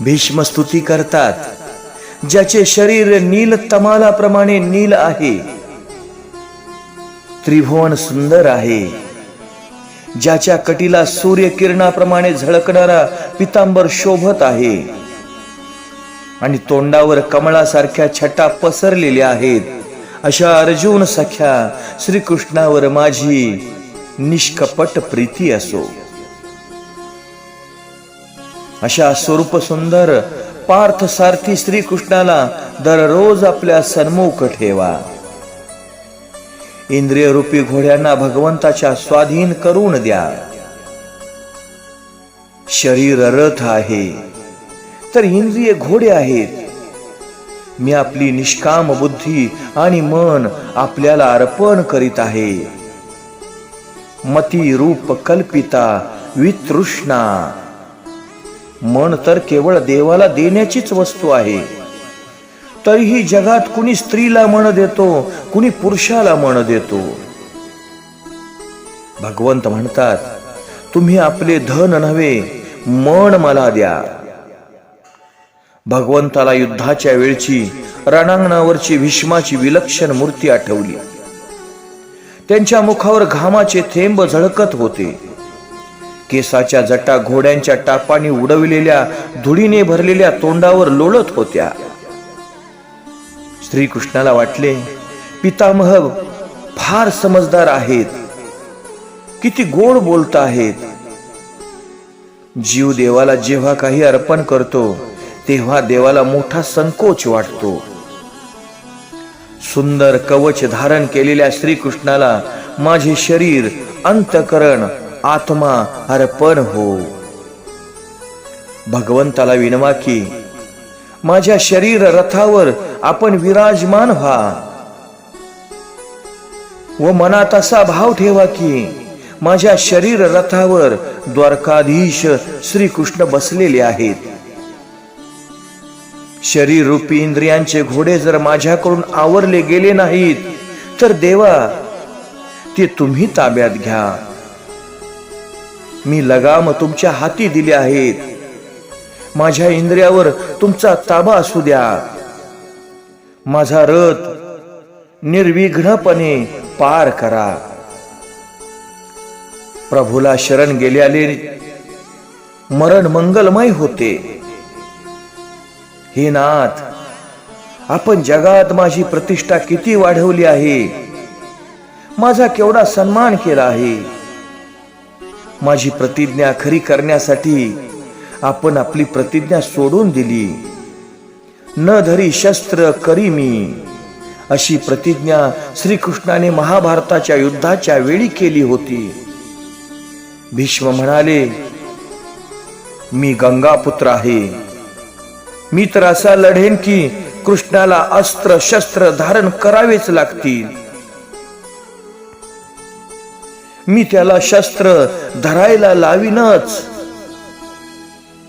भीष्म स्तुती करतात ज्याचे शरीर नील तमालाप्रमाणे नील आहे. त्रिभुवन सुंदर आहे. ज्याच्या कटीला सूर्य किरणाप्रमाणे झळकणारा पितांबर शोभत आहे. आणि तोंडावर कमळासारख्या छटा पसरलेल्या आहेत. अशा अर्जुन सख्या श्रीकृष्णावर माझी निष्कपट प्रीती असो. अशा स्वरूप सुंदर पार्थ सारथी श्रीकृष्णाला दररोज आपल्या सन्मुख ठेवा. इंद्रिय रूपी घोड्यांना भगवंताच्या स्वाधीन करून द्या. शरीर रथ आहे तर इंद्रिय घोडे आहेत. मी आपली निष्काम बुद्धी आणि मन आपल्याला अर्पण करीत आहे. मती रूप कल्पिता वितृष्णा. मन तर केवळ देवाला देण्याचीच वस्तू आहे. तरीही जगात कुणी स्त्रीला मन देतो कुणी पुरुषाला मन देतो. भगवंत म्हणतात तुम्ही आपले धन नव्हे मन मला द्या. भगवंताला युद्धाच्या वेळची रणांगणावरची भीष्माची विलक्षण मूर्ती आठवली. त्यांच्या मुखावर घामाचे थेंब झळकत होते. केसाच्या जटा घोड्यांच्या टापाने उडविलेल्या धुळीने भरलेल्या तोंडावर लोळत होत्या. श्रीकृष्णाला वाटले पितामह फार समजदार आहेत. किती गोड बोलत आहेत. जीव देवाला जेव्हा काही अर्पण करतो तेव्हा देवाला मोठा संकोच वाटतो. सुंदर कवच धारण केलेल्या श्रीकृष्णाला माझे शरीर अंतकरण आत्मा अर्पण हो. भगवंताला विनवा की माझ्या शरीर रथावर आपण विराजमान व्हा. व मनात असा भाव ठेवा की माझ्या शरीर रथावर द्वारकाधीश श्रीकृष्ण बसलेले आहेत. शरीर रूपी इंद्रियांचे घोडे जर माझ्याकडून आवरले गेले नाहीत तर देवा ते तुम्ही ताब्यात घ्या. मी लगाम तुमच्या हाती दिले आहेत. माझ्या इंद्रियावर तुमचा ताबा असू द्या. माझा रथ निर्विघ्नपणे पार करा. प्रभूला शरण गेल्याले मरण मंगलमय होते. हे नाथ आपण जगात माझी प्रतिष्ठा किती वाढवली आहे? माझा केवढा सन्मान केला आहे? माझी प्रतिज्ञा खरी करण्यासाठी आपण आपली प्रतिज्ञा सोडून दिली. न धरी शस्त्र करी मी. अशी प्रतिज्ञा श्रीकृष्णाने महाभारताच्या युद्धाच्या वेळी केली होती. भीष्म म्हणाले मी गंगापुत्र आहे. मी तर असा लढेन की कृष्णाला अस्त्र शस्त्र धारण करावेच लागतील. मी त्याला शस्त्र धरायला लावीनच.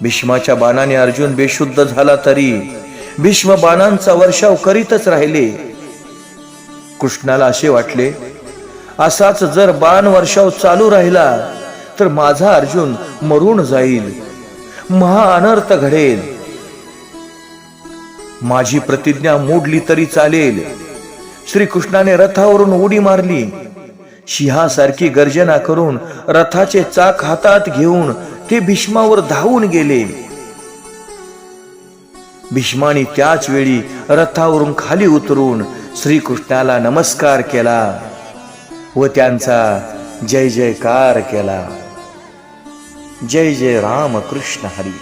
भीष्माच्या बाणाने अर्जुन बेशुद्ध झाला तरी भीष्म बाणांचा वर्षाव करीतच राहिले. कृष्णाला असे वाटले असाच जर बाण वर्षाव चालू राहिला तर माझा अर्जुन मरून जाईल. महा अनर्थ घडेल. माझी प्रतिज्ञा मोडली तरी चालेल. श्रीकृष्णाने रथावरून उडी मारली. सिंहासारखी गर्जना करून रथाचे चाक हातात घेऊन ते भीष्मावर धावून गेले. भीष्माने त्याच वेळी रथावरून खाली उतरून श्रीकृष्णाला नमस्कार केला व त्यांचा जय जयकार केला. जय जय राम कृष्ण हरी.